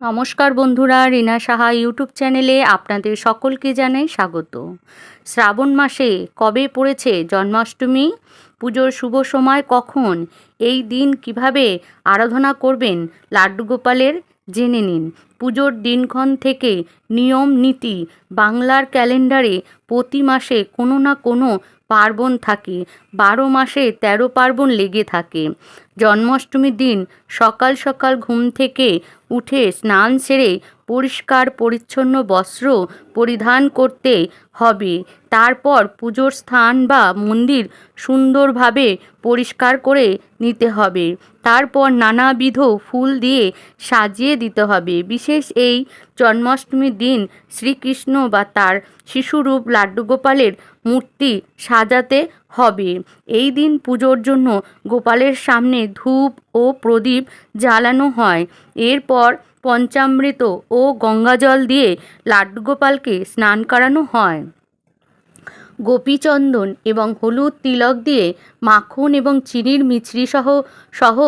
নমস্কার বন্ধুরা, রিনা সাহা ইউটিউব চ্যানেলে আপনাদের সকলকে জানাই স্বাগত। শ্রাবণ মাসে কবে পড়েছে জন্মাষ্টমী? পুজোর শুভ সময় কখন? এই দিন কীভাবে আরাধনা করবেন লাড্ডু গোপালের জেনে নিন। পুজোর দিনক্ষণ থেকে নিয়ম নীতি বাংলার ক্যালেন্ডারে প্রতি মাসে কোনো না কোনো পার্বণ থাকে। বারো মাসে তেরো পার্বণ লেগে থাকে। জন্মাষ্টমীর দিন সকাল সকাল ঘুম থেকে উঠে স্নান সেরে পরিষ্কার, পরিচ্ছন্ন বস্ত্র পরিধান করতে হবে। তারপর পুজোর স্থান বা মন্দির সুন্দরভাবে পরিষ্কার করে নিতে হবে। তারপর নানাবিধ ফুল দিয়ে সাজিয়ে দিতে হবে। বিশেষ এই জন্মাষ্টমীর দিন শ্রীকৃষ্ণ বা তার শিশুরূপ লাড্ডুগোপালের মূর্তি সাজাতে হবে। এই দিন পুজোর জন্য গোপালের সামনে ধূপ ও প্রদীপ জ্বালানো হয়। এরপর পঞ্চামৃত ও গঙ্গাজল দিয়ে লাড্ডু গোপালকে স্নান করানো হয়। গোপীচন্দন এবং হলুদ তিলক দিয়ে মাখন এবং চিনির মিছরি সহ সহ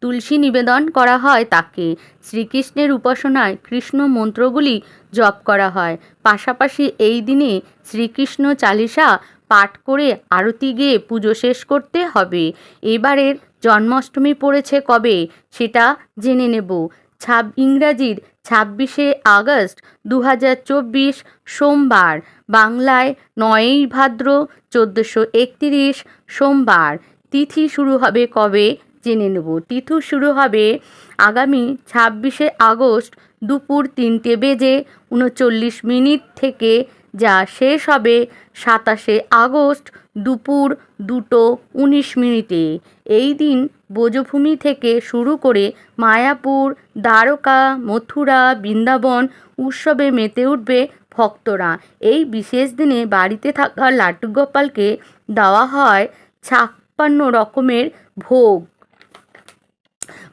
তুলসী নিবেদন করা হয় তাকে। শ্রীকৃষ্ণের উপাসনায় কৃষ্ণ মন্ত্রগুলি জপ করা হয়। পাশাপাশি এই দিনে শ্রীকৃষ্ণ চালিসা পাঠ করে আরতি গিয়ে পুজো শেষ করতে হবে। এবারের জন্মাষ্টমী পড়েছে কবে সেটা জেনে নেব। ছাব, ইংরাজির ছাব্বিশে আগস্ট দু হাজার চব্বিশ সোমবার, বাংলায় নয়ই ভাদ্র চোদ্দোশো একতিরিশ সোমবার। তিথি শুরু হবে কবে? জেনে নেব। তিথি শুরু হবে আগামী ছাব্বিশে আগস্ট দুপুর তিনটে বেজে উনচল্লিশ মিনিট থেকে। যা শেষ হবে সাতাশে আগস্ট দুপুর দুটো উনিশ মিনিটে। এই দিন বোজভূমি থেকে শুরু করে মায়াপুর, দ্বারকা, মথুরা, বৃন্দাবন উৎসবে মেতে উঠবে ভক্তরা। এই বিশেষ দিনে বাড়িতে থাকা লাড্ডু গোপালকে দেওয়া হয় ছাপ্পান্ন রকমের ভোগ।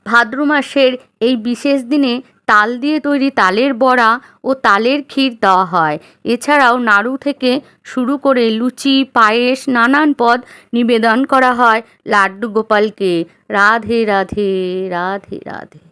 ভাদ্র মাসের এই বিশেষ দিনে তাল দিয়ে তৈরি তালের বড়া ও তালের ক্ষীর দেওয়া হয়। এছাড়াও নাড়ু থেকে শুরু করে লুচি, পায়েস, নানান পদ নিবেদন করা হয় লাড্ডু গোপালকে। রাধে রাধে রাধে রাধে।